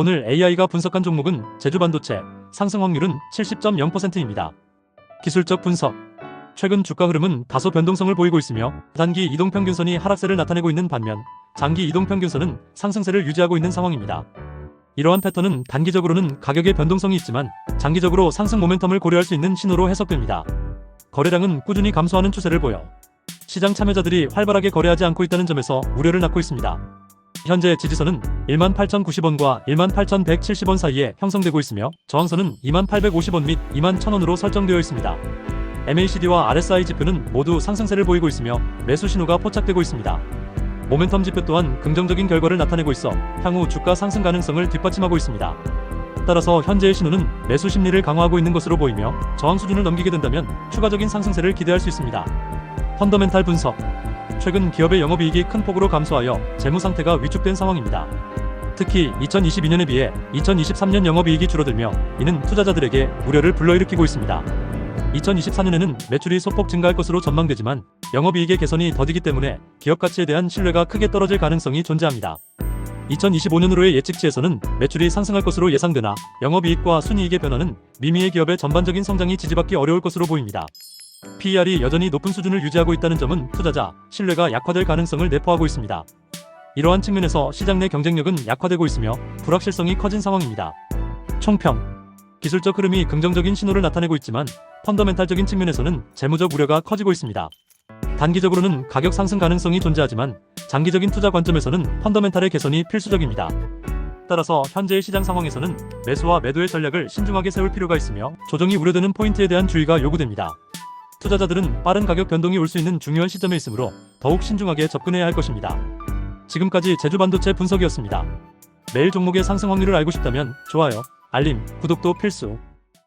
오늘 AI가 분석한 종목은 제주 반도체, 상승 확률은 70.0%입니다. 기술적 분석. 최근 주가 흐름은 다소 변동성을 보이고 있으며 단기 이동평균선이 하락세를 나타내고 있는 반면 장기 이동평균선은 상승세를 유지하고 있는 상황입니다. 이러한 패턴은 단기적으로는 가격의 변동성이 있지만 장기적으로 상승 모멘텀을 고려할 수 있는 신호로 해석됩니다. 거래량은 꾸준히 감소하는 추세를 보여 시장 참여자들이 활발하게 거래하지 않고 있다는 점에서 우려를 낳고 있습니다. 현재 지지선은 18,090원과 18,170원 사이에 형성되고 있으며 저항선은 2850원 및 21,000원으로 설정되어 있습니다. MACD와 RSI 지표는 모두 상승세를 보이고 있으며 매수 신호가 포착되고 있습니다. 모멘텀 지표 또한 긍정적인 결과를 나타내고 있어 향후 주가 상승 가능성을 뒷받침하고 있습니다. 따라서 현재의 신호는 매수 심리를 강화하고 있는 것으로 보이며 저항 수준을 넘기게 된다면 추가적인 상승세를 기대할 수 있습니다. 펀더멘탈 분석 최근 기업의 영업이익이 큰 폭으로 감소하여 재무 상태가 위축된 상황입니다. 특히 2022년에 비해 2023년 영업이익이 줄어들며 이는 투자자들에게 우려를 불러일으키고 있습니다. 2024년에는 매출이 소폭 증가할 것으로 전망되지만 영업이익의 개선이 더디기 때문에 기업 가치에 대한 신뢰가 크게 떨어질 가능성이 존재합니다. 2025년으로의 예측치에서는 매출이 상승할 것으로 예상되나 영업이익과 순이익의 변화는 미미의 기업의 전반적인 성장이 지지받기 어려울 것으로 보입니다. PER이 여전히 높은 수준을 유지하고 있다는 점은 투자자 신뢰가 약화될 가능성을 내포하고 있습니다. 이러한 측면에서 시장 내 경쟁력은 약화되고 있으며 불확실성이 커진 상황입니다. 총평 기술적 흐름이 긍정적인 신호를 나타내고 있지만 펀더멘탈적인 측면에서는 재무적 우려가 커지고 있습니다. 단기적으로는 가격 상승 가능성이 존재하지만 장기적인 투자 관점에서는 펀더멘탈의 개선이 필수적입니다. 따라서 현재의 시장 상황에서는 매수와 매도의 전략을 신중하게 세울 필요가 있으며 조정이 우려되는 포인트에 대한 주의가 요구됩니다. 투자자들은 빠른 가격 변동이 올 수 있는 중요한 시점에 있으므로 더욱 신중하게 접근해야 할 것입니다. 지금까지 제주 반도체 분석이었습니다. 매일 종목의 상승 확률을 알고 싶다면 좋아요, 알림, 구독도 필수.